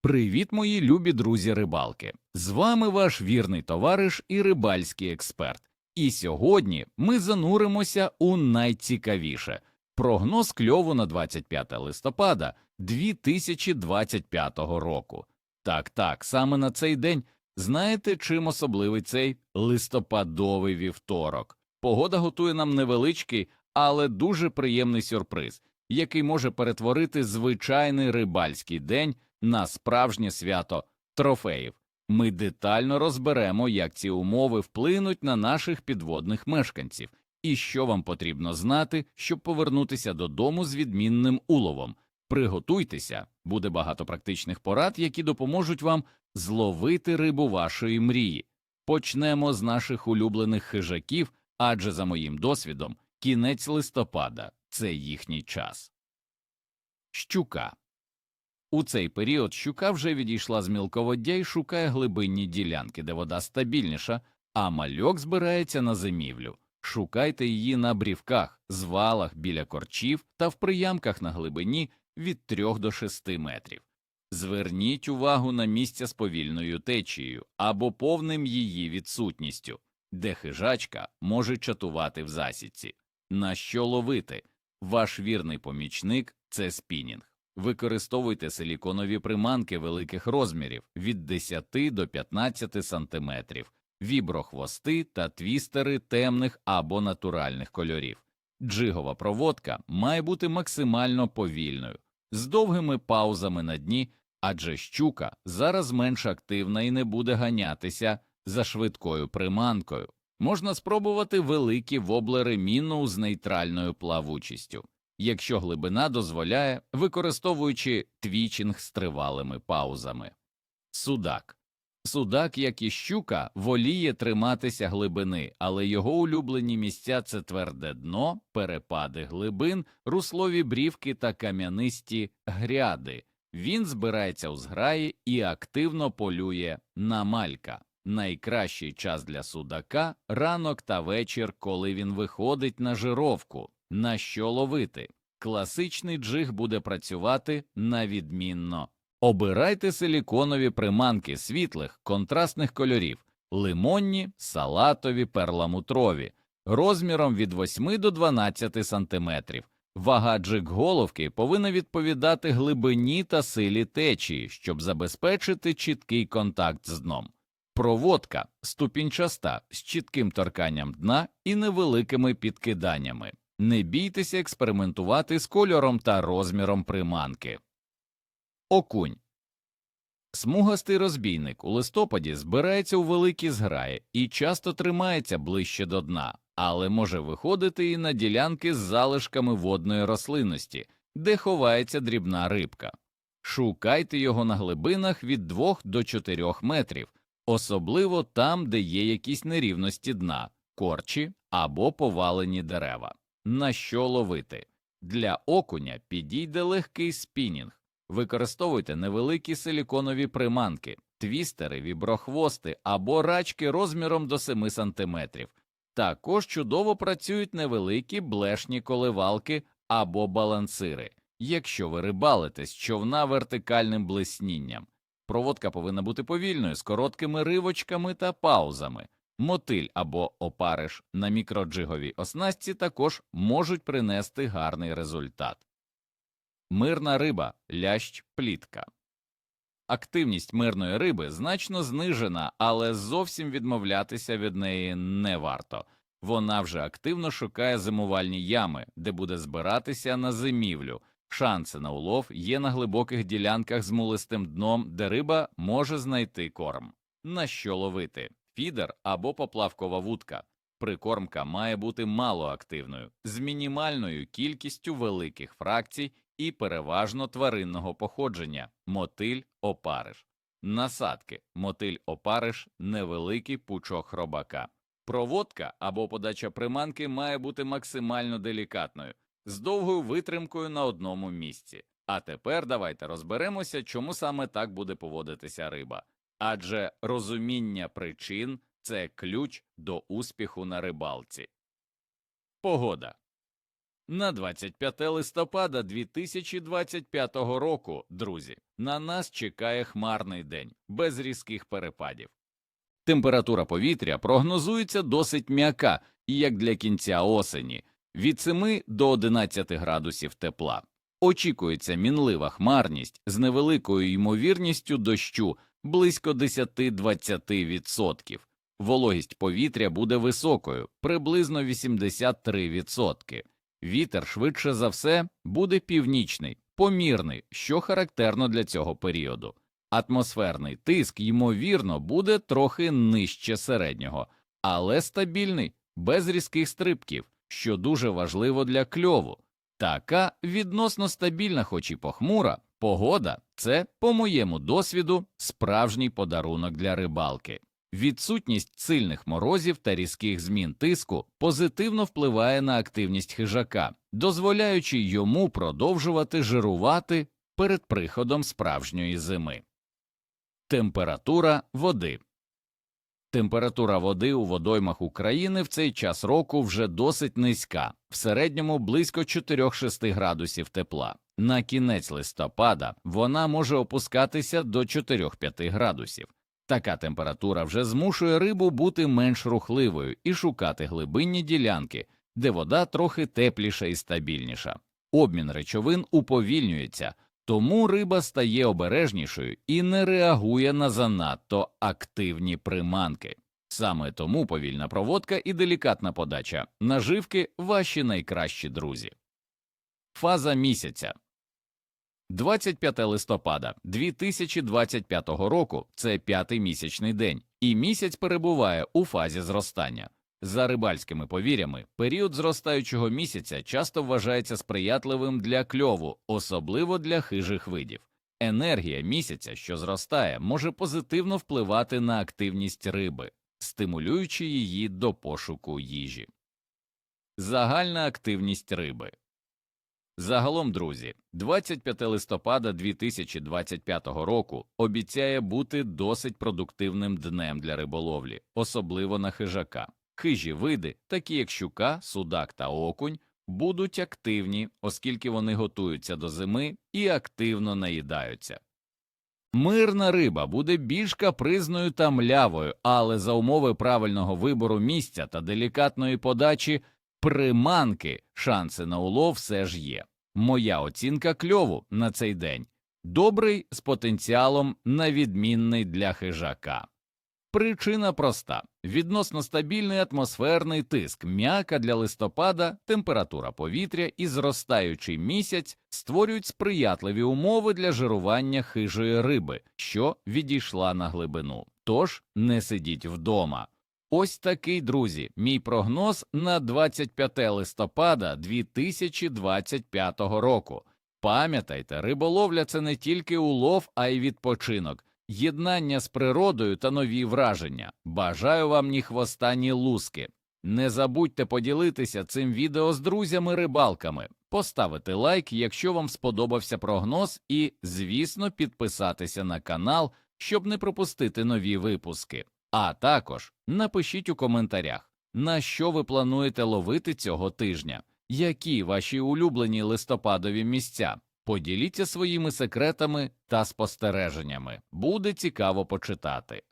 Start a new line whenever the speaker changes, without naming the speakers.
Привіт, мої любі друзі рибалки! З вами ваш вірний товариш і рибальський експерт. І сьогодні ми зануримося у найцікавіше прогноз кльову на 25 листопада 2025 року. Так, так, саме на цей день. Знаєте, чим особливий цей листопадовий вівторок? Погода готує нам невеличкий, але дуже приємний сюрприз, який може перетворити звичайний рибальський день на справжнє свято трофеїв. Ми детально розберемо, як ці умови вплинуть на наших підводних мешканців, і що вам потрібно знати, щоб повернутися додому з відмінним уловом. Приготуйтеся, буде багато практичних порад, які допоможуть вам зловити рибу вашої мрії. Почнемо з наших улюблених хижаків, адже за моїм досвідом, кінець листопада це їхній час. Щука у цей період щука вже відійшла з мілководдя і шукає глибинні ділянки, де вода стабільніша, а мальок збирається на зимівлю. Шукайте її на брівках, звалах біля корчів та в приямках на глибині від 3 до 6 метрів. Зверніть увагу на місця з повільною течією або повним її відсутністю, де хижачка може чатувати в засідці. На що ловити? Ваш вірний помічник це спінінг. Використовуйте силіконові приманки великих розмірів від 10 до 15 см, віброхвости та твістери темних або натуральних кольорів. Джигова проводка має бути максимально повільною, з довгими паузами на дні, адже щука зараз менш активна і не буде ганятися за швидкою приманкою. Можна спробувати великі воблери міну з нейтральною плавучістю якщо глибина дозволяє, використовуючи твічинг з тривалими паузами. Судак Судак, як і щука, воліє триматися глибини, але його улюблені місця це тверде дно, перепади глибин, руслові брівки та кам'янисті гряди. Він збирається у зграї і активно полює на малька. Найкращий час для судака ранок та вечір, коли він виходить на жировку. На що ловити? Класичний джиг буде працювати на відмінно. Обирайте силіконові приманки світлих, контрастних кольорів, лимонні, салатові, перламутрові, розміром від 8 до 12 см. Вага джиг головки повинна відповідати глибині та силі течії, щоб забезпечити чіткий контакт з дном. Проводка ступінчаста з чітким торканням дна і невеликими підкиданнями. Не бійтеся експериментувати з кольором та розміром приманки. Окунь Смугастий розбійник у листопаді збирається у великі зграї і часто тримається ближче до дна, але може виходити і на ділянки з залишками водної рослинності, де ховається дрібна рибка. Шукайте його на глибинах від 2 до 4 метрів, особливо там, де є якісь нерівності дна, корчі або повалені дерева. На що ловити? Для окуня підійде легкий спінінг. Використовуйте невеликі силіконові приманки, твістери, віброхвости або рачки розміром до 7 см. Також чудово працюють невеликі блешні коливалки або балансири, якщо ви рибалите з човна вертикальним блиснінням. Проводка повинна бути повільною з короткими ривочками та паузами. Мотиль або опариш на мікроджиговій оснастці також можуть принести гарний результат. Мирна риба лящ плітка. Активність мирної риби значно знижена, але зовсім відмовлятися від неї не варто. Вона вже активно шукає зимувальні ями, де буде збиратися на зимівлю. Шанси на улов є на глибоких ділянках з мулистим дном, де риба може знайти корм. На що ловити? фідер або поплавкова вудка. Прикормка має бути малоактивною, з мінімальною кількістю великих фракцій і переважно тваринного походження мотиль опариш. Насадки мотиль опариш невеликий пучок хробака. Проводка або подача приманки має бути максимально делікатною, з довгою витримкою на одному місці. А тепер давайте розберемося, чому саме так буде поводитися риба адже розуміння причин це ключ до успіху на рибалці. Погода На 25 листопада 2025 року, друзі, на нас чекає хмарний день без різких перепадів. Температура повітря прогнозується досить м'яка, як для кінця осені, від 7 до 11 градусів тепла. Очікується мінлива хмарність з невеликою ймовірністю дощу близько 10-20%. Вологість повітря буде високою, приблизно 83%. Вітер швидше за все буде північний, помірний, що характерно для цього періоду. Атмосферний тиск, ймовірно, буде трохи нижче середнього, але стабільний, без різких стрибків, що дуже важливо для кльову. Така відносно стабільна, хоч і похмура, погода це, по моєму досвіду, справжній подарунок для рибалки. Відсутність сильних морозів та різких змін тиску позитивно впливає на активність хижака, дозволяючи йому продовжувати жирувати перед приходом справжньої зими. Температура води Температура води у водоймах України в цей час року вже досить низька, в середньому близько 4-6 градусів тепла. На кінець листопада вона може опускатися до 4-5 градусів. Така температура вже змушує рибу бути менш рухливою і шукати глибинні ділянки, де вода трохи тепліша і стабільніша. Обмін речовин уповільнюється, тому риба стає обережнішою і не реагує на занадто активні приманки. Саме тому повільна проводка і делікатна подача наживки ваші найкращі друзі. Фаза місяця 25 листопада 2025 року це п'ятий місячний день, і місяць перебуває у фазі зростання. За рибальськими повір'ями, період зростаючого місяця часто вважається сприятливим для кльову, особливо для хижих видів. Енергія місяця, що зростає, може позитивно впливати на активність риби, стимулюючи її до пошуку їжі. Загальна активність риби Загалом, друзі, 25 листопада 2025 року обіцяє бути досить продуктивним днем для риболовлі, особливо на хижака. Хижі види, такі як щука, судак та окунь, будуть активні, оскільки вони готуються до зими і активно наїдаються. Мирна риба буде більш капризною та млявою, але за умови правильного вибору місця та делікатної подачі приманки шанси на улов все ж є. Моя оцінка кльову на цей день добрий з потенціалом на відмінний для хижака. Причина проста відносно стабільний атмосферний тиск, м'яка для листопада, температура повітря і зростаючий місяць створюють сприятливі умови для жирування хижої риби, що відійшла на глибину. Тож не сидіть вдома. Ось такий, друзі, мій прогноз на 25 листопада 2025 року. Пам'ятайте, риболовля це не тільки улов, а й відпочинок, єднання з природою та нові враження. Бажаю вам ні хвоста, ні луски. Не забудьте поділитися цим відео з друзями-рибалками, поставити лайк, якщо вам сподобався прогноз, і, звісно, підписатися на канал, щоб не пропустити нові випуски. А також напишіть у коментарях, на що ви плануєте ловити цього тижня, які ваші улюблені листопадові місця. Поділіться своїми секретами та спостереженнями, буде цікаво почитати.